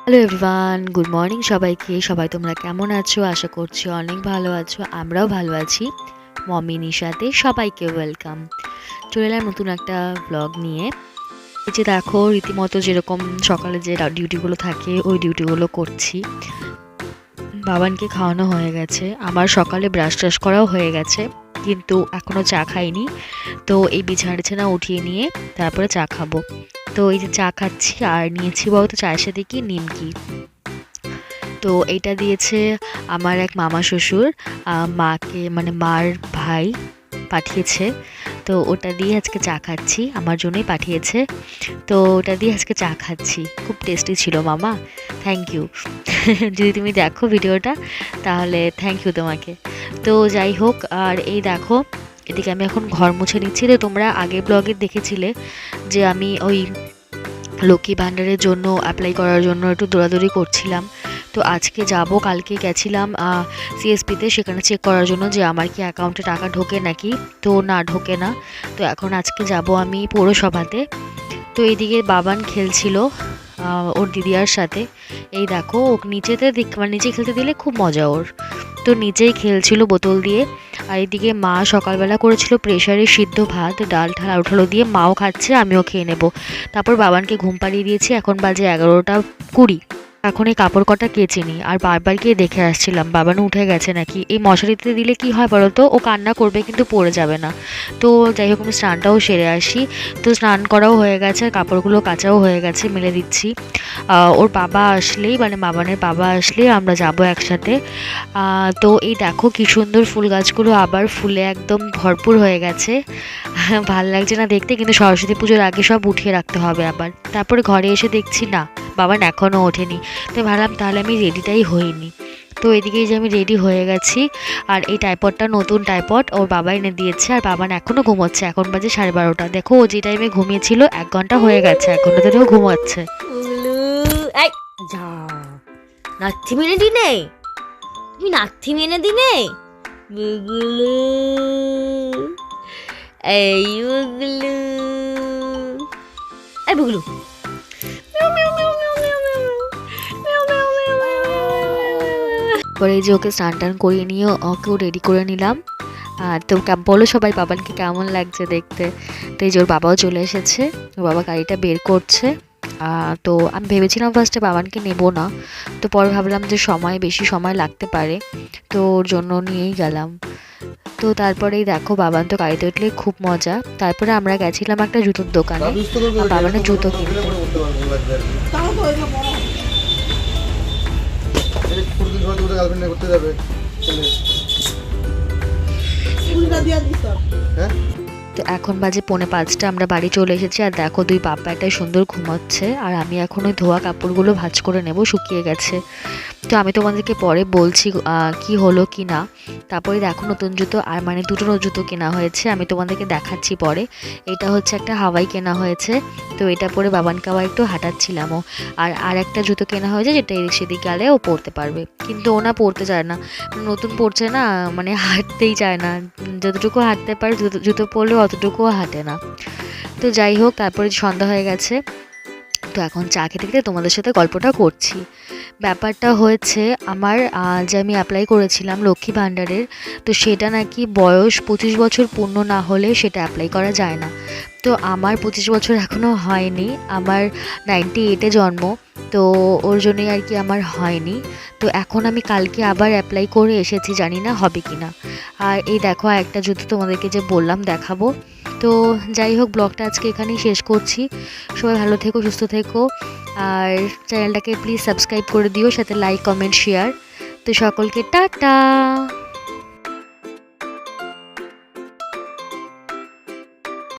Hello everyone good morning সবাইকে। সবাই তোমরা কেমন আছো? আশা করছি অনেক ভালো আছো। আমরাও ভালো আছি। মমি নিশাতে সবাইকে ওয়েলকাম চলে এলাম নতুন একটা ব্লগ নিয়ে। এই যে দেখো, রীতিমতো যেরকম সকালে যে ডিউটিগুলো থাকে, ওই ডিউটিগুলো করছি। বাবানকে খাওয়ানো হয়ে গেছে। আমার সকালে ব্রাশ ট্রাশ করাও হয়ে গেছে, কিন্তু এখনও চা খাইনি। তো এই বিছানা টিছানা উঠিয়ে নিয়ে তারপরে চা খাব। তো এই যে চা খাচ্ছি আর নিয়েছি বলতো চায়ের সাথে কি? নিমকি। তো এটা দিয়েছে আমার এক মামা শ্বশুর মাকে মানে মার ভাই পাঠিয়েছে। তো ওটা দিয়ে আজকে চা খাচ্ছি, আমার জন্যই পাঠিয়েছে। তো ওটা দিয়ে আজকে চা খাচ্ছি, খুব টেস্টি ছিল মামা থ্যাংক ইউ যদি তুমি দেখো ভিডিওটা, তাহলে থ্যাংক ইউ তোমাকে। তো যাই হোক, আর এই দেখো এদিকে আমি এখন ঘর মুছে নিচ্ছি। তো তোমরা আগে ব্লগে দেখেছিলে যে আমি ওই লক্ষ্মী ভাণ্ডারের জন্য অ্যাপ্লাই করার জন্য একটু দৌড়াদৌড়ি করছিলাম। তো আজকে যাব, কালকে গেছিলাম সিএসপিতে সেখানে চেক করার জন্য যে আমার কি অ্যাকাউন্টে টাকা ঢোকে নাকি? তো না, ঢোকে না। তো এখন আজকে যাব আমি পৌরসভাতে। তো এইদিকে বাবান খেলছিল ওর দিদিয়ার সাথে। এই দেখো, ও নিচেতে দিক- মানে নিচে খেলতে দিলে খুব মজা ওর। তো নিচেই খেলছিল বোতল দিয়ে। আর এদিকে মা সকালবেলা করেছিল প্রেশারে সিদ্ধ ভাত, ডাল ঠাল উঠালো দিয়ে মাও খাচ্ছে, আমিও খেয়ে নেব। তারপর বাবানকে ঘুম পাড়িয়ে দিয়েছি, এখন বাজে এগারোটা কুড়ি। এখন এই কাপড় কটা কেচে নিই আর বারবার গিয়ে দেখে আসছিলাম, বাবানু উঠে গেছে নাকি? এই মশারিতে দিলে কি হয় বলো তো? ও কান্না করবে কিন্তু পড়ে যাবে না। তো যাই হোক, আমি স্নানটাও সেরে আসি। তো স্নান করাও হয়ে গেছে, কাপড়গুলো কাচাও হয়ে গেছে, মেলে দিচ্ছি। ওর বাবা আসলেই মানে বাবানের বাবা আসলেই আমরা যাব একসাথে। তো এই দেখো কি সুন্দর ফুল গাছগুলো আবার ফুলে একদম ভরপুর হয়ে গেছে। ভালো লাগছে না দেখতে, কিন্তু সরস্বতী পুজোর আগে সব উঠিয়ে রাখতে হবে আবার। তারপরে ঘরে এসে দেখছি না। বাবান এখনও ওঠেনি। তো ভাবলাম তাহলে আমি রেডিটাই হইনি। তো এদিকে যে আমি রেডি হয়ে গেছি, আর এই টাইপডটা নতুন টাইপড ওর বাবা এনে দিয়েছে, আর বাবান এখনও ঘুমোচ্ছে। এখন বাজে সাড়ে বারোটা। দেখো, ও যে টাইমে ঘুমিয়েছিল, এক ঘণ্টা হয়ে গেছে এক ঘণ্টা ধরেও ঘুমাচ্ছে। নাথি মেনে এই বুগলু এই বুগলু মিয়াও। পরে এই যে ওকে স্নান টান করিয়ে নিয়ে ওকেও রেডি করে নিলাম। আর তো বলো সবাই বাবানকে কেমন লাগছে দেখতে? তো এই যে ওর বাবাও চলে এসেছে ওর বাবা গাড়িটা বের করছে। তো আমি ভেবেছিলাম ফার্স্টে বাবানকে নেব না তো পরে ভাবলাম যে সময় বেশি সময় লাগতে পারে তো ওর জন্য নিয়েই গেলাম। তো তারপরেই দেখো বাবান তো গাড়িতে উঠলে খুব মজা তারপরে আমরা গেছিলাম একটা জুতোর দোকানে বাবানের জুতো কিনতে। গার্লফ্রেন্ড করতে যাবে। হ্যাঁ? তো এখন বাজে পৌনে পাঁচটা আমরা বাড়ি চলে এসেছি আর দেখো দুই বাপ্পা একটা সুন্দর ঘুমাচ্ছে আর আমি এখন ওই ধোয়া কাপড়গুলো ভাঁজ করে নেব শুকিয়ে গেছে। তো আমি তোমাদেরকে পরে বলছি কি হলো, কি না। তারপরে দেখো নতুন জুতো, আর মানে দুটো জুতো কেনা হয়েছে, আমি তোমাদেরকে দেখাচ্ছি পরে। এটা হচ্ছে একটা হাওয়াই কেনা হয়েছে, তো এটা পরে বাবানকে আবার একটু হাঁটাচ্ছিলামও। আর আর একটা জুতো কেনা হয়েছে, যেটা সেদিক গেলে ও পরতে পারবে। কিন্তু ও না পরতে চায় না। নতুন পড়ছে না মানে হাঁটতেই চায় না। যতটুকু হাঁটতে পারে জুতো পরলেও অতটুকুও হাঁটে না। তো যাই হোক, তারপরে সন্ধ্যা হয়ে গেছে। তো এখন চা খেতে খেতে তোমাদের সাথে গল্পটা করছি। ব্যাপারটা হয়েছে, আমার যে আমি অ্যাপ্লাই করেছিলাম লক্ষ্মী ভাণ্ডারের, তো সেটা নাকি বয়স পঁচিশ বছর পূর্ণ না হলে সেটা অ্যাপ্লাই করা যায় না। তো আমার পঁচিশ বছর এখনও হয়নি, আমার নাইনটি এইটে জন্ম, তো ওর জন্যই আর কি আমার হয়নি। তো এখন আমি কালকে আবার অ্যাপ্লাই করে এসেছি, জানি না হবে কি না আর এই দেখো একটা জুতো তোমাদেরকে যে বললাম দেখাবো। তো যাই হোক, ব্লগটা আজকে এখানেই শেষ করছি। সবাই ভালো থেকো, সুস্থ থেকো। আর চ্যানেলটাকে প্লিজ সাবস্ক্রাইব করে দিও, সাথে লাইক কমেন্ট শেয়ার তো সকলকে টাটা!